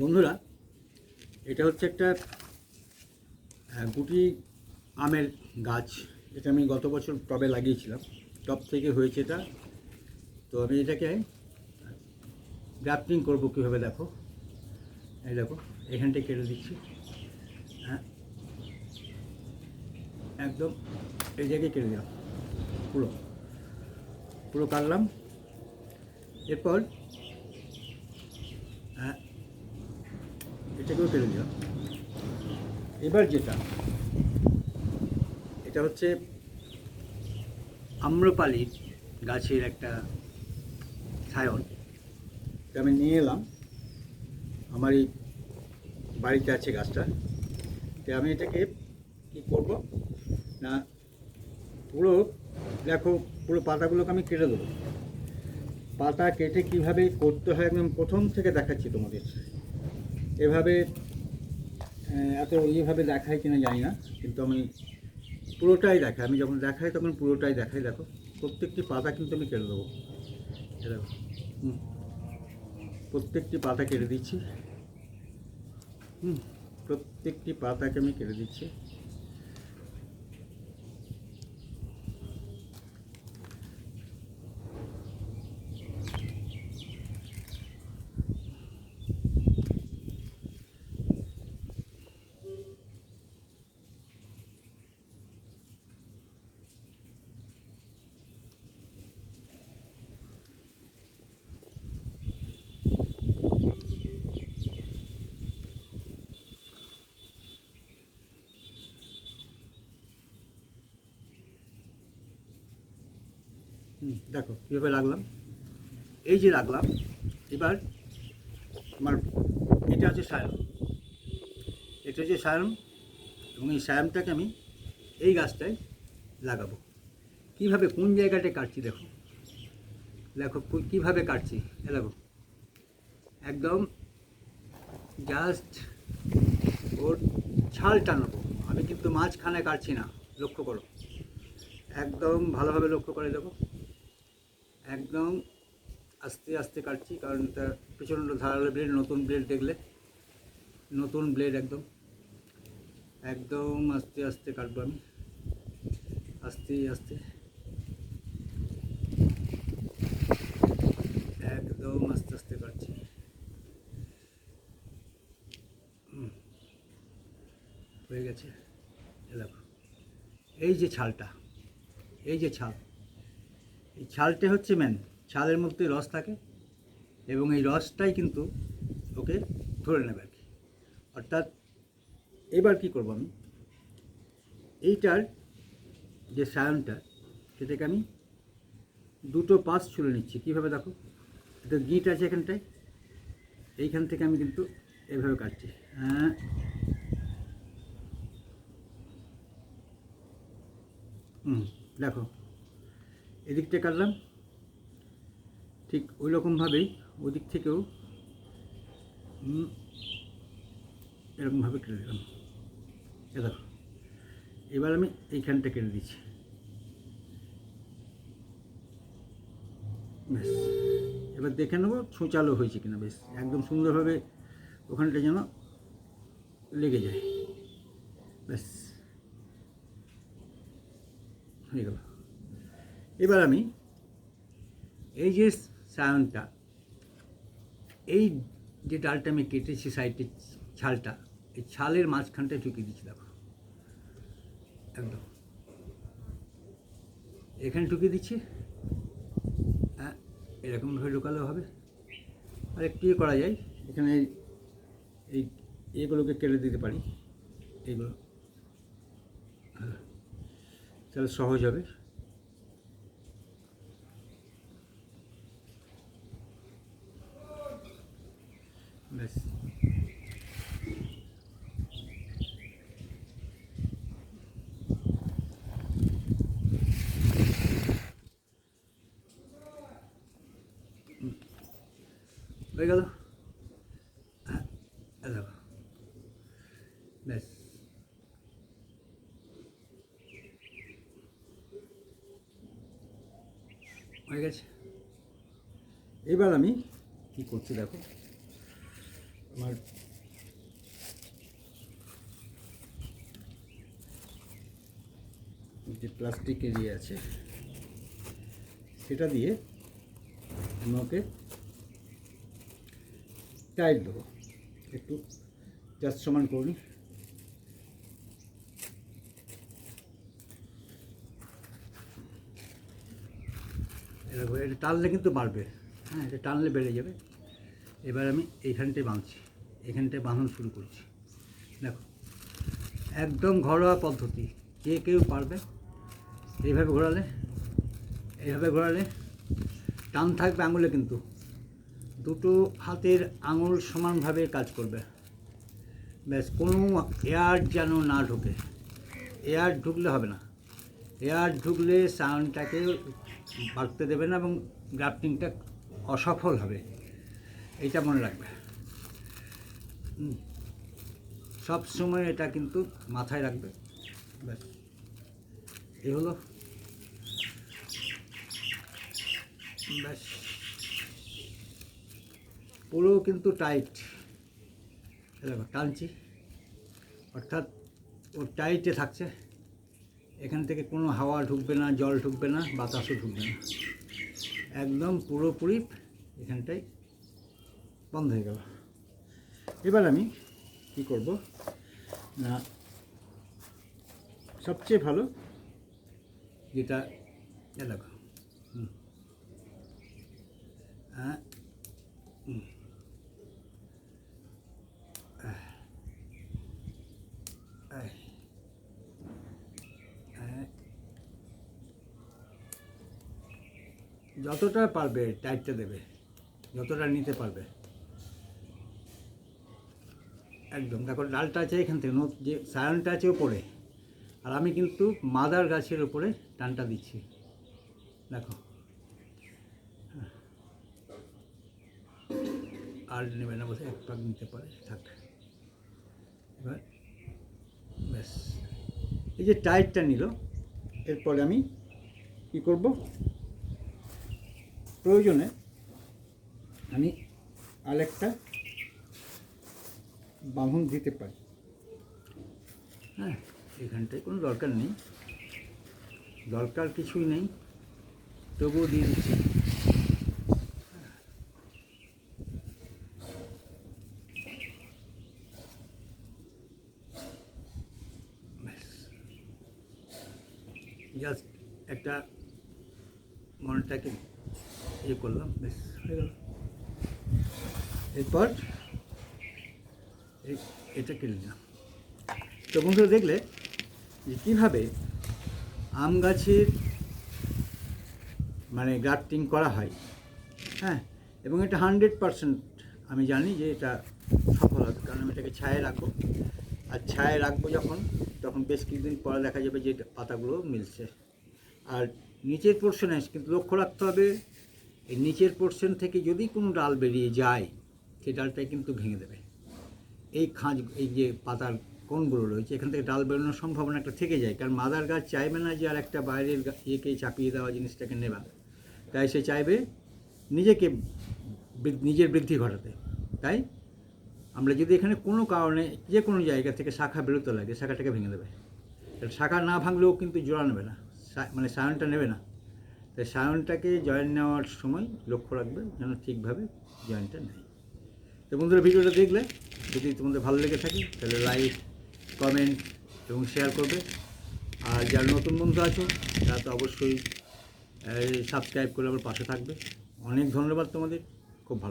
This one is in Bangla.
বন্ধুরা, এটা হচ্ছে একটা গুটি আমের গাছ এটা আমি গত বছর টবে লাগিয়েছিলাম। টব থেকে হয়েছে এটা। তো আমি এটাকে গ্রাফটিং করব কীভাবে দেখো। এই দেখো, এখানটায় কেটে দিচ্ছি। হ্যাঁ একদম এই জায়গায় কেটে দিলাম। পুরো পুরো কাটলাম। এরপর হ্যাঁ এটাকেও কেটে দিলাম এবার যেটা, এটা হচ্ছে আম্রপালির গাছের একটা সায়ন আমি নিয়ে এলাম। আমার এই বাড়িতে আছে গাছটা। তো আমি এটাকে কী করব? না, পুরো, দেখো, পুরো পাতাগুলোকে আমি কেটে দেবো। পাতা কেটে কীভাবে করতে হয় একদম প্রথম থেকে দেখাচ্ছি তোমাদের। এভাবে এত ইয়েভাবে দেখায় কিনা জানি না, কিন্তু আমি পুরোটাই দেখাই। আমি যখন দেখাই তখন পুরোটাই দেখাই, দেখো। প্রত্যেকটি পাতা কিন্তু আমি কেটে দেবো। দেখো। হুম। প্রত্যেকটি পাতা কেটে দিচ্ছি। হুম। প্রত্যেকটি পাতাকে আমি কেটে দিচ্ছি হুম, দেখো, কীভাবে রাখলাম? এই যে রাখলাম, এবার আমার এটা হচ্ছে সায়ন এটা হচ্ছে সায়ন এবং এই সায়নটাকে আমি এই গাছটায় লাগাবো। কীভাবে, কোন জায়গাটায় কাটছি দেখো? দেখো কীভাবে কাটছি? দেখো, একদম জাস্ট ওর ছাল টানাবো আমি কিন্তু মাঝখানে কাটছি না, লক্ষ্য করো। একদম ভালোভাবে লক্ষ্য করে দেখো। একদম আস্তে আস্তে কাটছি, কারণ এটা প্রচণ্ড ধারালো ব্লেড নতুন ব্লেড দেখলে, নতুন ব্লেড একদম একদম আস্তে আস্তে কাটবো আমি, আস্তে আস্তে, একদম আস্তে আস্তে কাটছি। হয়ে গেছে এই যে ছালটা, এই যে ছাল এই ছালটা হচ্ছে ম্যান ছালের মধ্যে রস থাকে এবং এই রসটাই কিন্তু ওকে ধরে নেবে আর কি অর্থাৎ এবার কি করব আমি? এইটার যে সায়নটা, সেটাকে আমি দুটো পাশ ছুলে নিচ্ছি। কীভাবে দেখো? একটা গিট আছে এখানটায়। এইখান থেকে আমি কিন্তু এভাবে কাটছি। হ্যাঁ। হুম, দেখো। এদিকটা কাটলাম। ঠিক ওই রকমভাবেই ওদিক থেকেও এরকমভাবে কেটে দিলাম। এ দেখো, এবার আমি এইখানটা কেটে দিচ্ছি। ব্যাস, এবার দেখে নেব ছোঁচালো হয়েছে কিনা। বেশ একদম সুন্দরভাবে ওখানটা যেন লেগে যায়। ব্যাস, হয়ে গেল। এবার আমি এই যে সায়নটা, এই যে ডালটা আমি কেটেছি সাইডে ছালটা, এই ছালের মাঝখানটায় ঢুকিয়ে দিচ্ছি দেখো। একদম। এখানে ঢুকিয়ে দিচ্ছি। হ্যাঁ এরকমভাবে ঢোকালেও হবে। আর একটু ইয়ে করা যায়, এখানে এই- এই এগুলোকে কেটে দিতে পারি। এগুলো হ্যাঁ তাহলে সহজ হবে ব্যাস হুম। হয়ে গেল। ব্যাস হয়ে গেছে। এবার আমি কি করছি দেখো? আমার যে প্লাস্টিক এরিয়া আছে, সেটা দিয়ে আমি টাইট দেবো একটু জাস্ট সমান করুন এটা টানলে কিন্তু বাড়বে। হ্যাঁ এটা টানলে বেড়ে যাবে। এবার আমি এইখানটায় বাঁধছি। এখানটায় বাঁধানো শুরু করছি। দেখো, একদম ঘরোয়া পদ্ধতি। যে কেউ পারবে এইভাবে ঘোরালে এইভাবে ঘোরালে টান থাকবে আঙুলে কিন্তু। দুটো হাতের আঙুল সমানভাবে কাজ করবে। ব্যাস, কোনো এয়ার যেন না ঢোকে। এয়ার ঢুকলে হবে না। এয়ার ঢুকলে সাউন্ডটাকে বাড়তে দেবে না এবং গ্রাফটিংটা অসফল হবে। এটা মনে রাখবে। সব সময় এটা কিন্তু মাথায় রাখবে। ব্যাস এই হলো। ব্যাস পুরো কিন্তু টাইট দেখো, টানছি। অর্থাৎ ও টাইটে থাকছে। এখান থেকে কোনো হাওয়া ঢুকবে না, জল ঢুকবে না, বাতাসও ঢুকবে না। একদম পুরোপুরি এখানটাই বন্ধ হয়ে গেল। এবার আমি কি করব? না, সবচেয়ে ভালো যেটা এ দেখো। হুম। হ্যাঁ হুম। যতটা পারবে টাইটটা দেবে, যতটা নিতে পারবে। একদম, দেখো ডালটা আছে এখান থেকে যে সায়নটা আছে ওপরে। আর আমি কিন্তু মাদার গাছের ওপরে টানটা দিচ্ছি। দেখো। আর নেবে না, বসে এক পাক নিতে পারে, থাক। এবার, ব্যাস। এই যে টাইটটা নিল, এরপরে আমি কি করব? প্রয়োজনে আমি আরেকটা বাঁধন দিতে পারি। হ্যাঁ এখানটায় কোনো দরকার নেই। দরকার কিছুই নেই। তবুও দিয়ে দিচ্ছি। জাস্ট একটা মনটাকে ইয়ে করলাম, বেশ, হয়ে গেল। এরপর এটা কেটে নিলাম। তো বন্ধুরা, দেখলে যে কীভাবে আম গাছের মানে গ্রাফটিং করা হয় হ্যাঁ? এবং এটা হান্ড্রেড পারসেন্ট আমি জানি যে এটা সফল হবে, কারণ আমি এটাকে ছায়ে রাখব। আর ছায়ে রাখব যখন, তখন বেশ কিছুদিন পরে দেখা যাবে যে পাতাগুলো মিলছে। আর নিচের পোর্শনে কিন্তু লক্ষ্য রাখতে হবে এই নিচের পোর্শন থেকে যদি কোনো ডাল বেরিয়ে যায়, সেই ডালটাই কিন্তু ভেঙে দেবে। এই খাঁজ, এই যে পাতার কোনগুলো রয়েছে, এখান থেকে ডাল বেরোনোর সম্ভাবনা একটা থেকে যায়, কারণ মাদার গাছ চাইবে না যে আর একটা বাইরের ইয়েকে চাপিয়ে দেওয়া জিনিসটাকে নেবা। তাই সে চাইবে নিজেকে নিজের বৃদ্ধি ঘটাতে। তাই আমরা যদি এখানে কোনো কারণে যে কোনো জায়গা থেকে শাখা বেরোতে লাগে, শাখাটাকে ভেঙে দেবে। শাখা না ভাঙলেও কিন্তু জোড়া নেবে না মানে সায়নটা নেবে না। তাই সায়নটাকে জয়েন নেওয়ার সময় লক্ষ্য রাখবে যেন ঠিকভাবে জয়েনটা নেয় তো বন্ধুরা, ভিডিওটা দেখলে যদি তোমাদের ভালো লেগে থাকে, তাহলে লাইক কমেন্ট এবং শেয়ার করবে। আর যারা নতুন বন্ধু আছো, তারা তো অবশ্যই সাবস্ক্রাইব করে আমার পাশে থাকবে। অনেক ধন্যবাদ তোমাদের।